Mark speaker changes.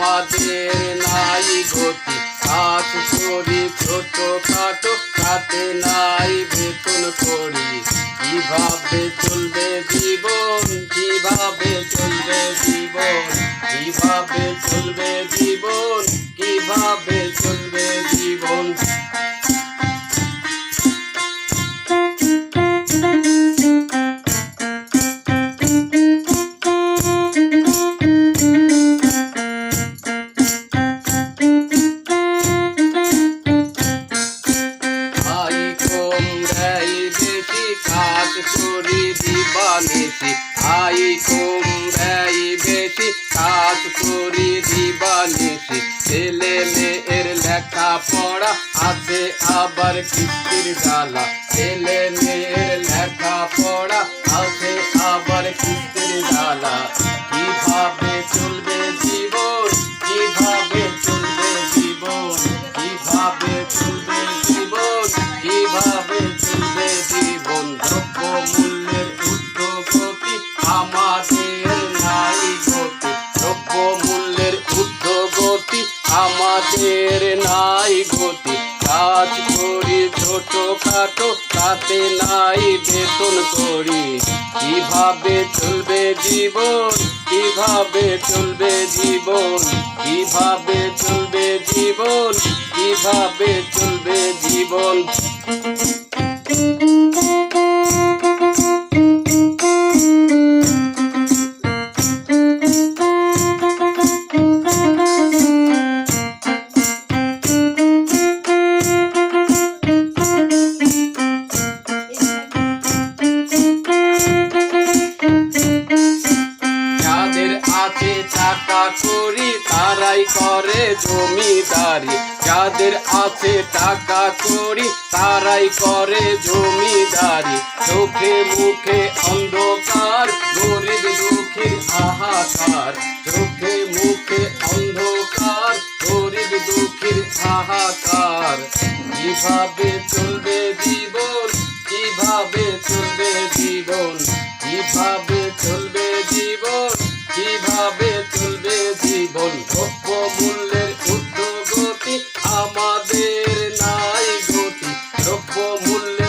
Speaker 1: আমাদের নাই গতি। কাজ করি ছোট খাটো তাতে নাই বেতন করি। কীভাবে চলবে জীবন, কীভাবে চলবে জীবন, কীভাবে চলবে জীবন, কীভাবে চলবে জীবন? দেয় বেশি, কাজ করি দিবানিসি ছেলে মেয়ের লেখা পড়া আছে আবার কিস্তির ডালা ছেলে মেয়ের লেখা পড়া আছে আবার কিস্তির ডালা কীভাবে চলবে আমাদের নাই গতি। কাজ করি ছোট খাটো তাতে নাই বেতন করি। কীভাবে চলবে জীবন? কীভাবে চলবে জীবন? কীভাবে চলবে জীবন? কীভাবে চলবে জীবন? টাকা করি তারাই করে জমিদারি। যাদের আছে টাকা করি তারাই করে জমিদারি। চোখে মুখে অন্ধকার, গরিব দুঃখীর হাহাকার। চোখে মুখে অন্ধকার, গরিব দুঃখীর হাহাকার। কীভাবে চলবে জীবন? কীভাবে চলবে জীবন? কীভাবে চলবে জীবন? কীভাবে চলবে জীবন দ্রব্য মূল্যের ঊর্ধ্বগতি আমাদের নাই গতি দ্রব্য মূল্য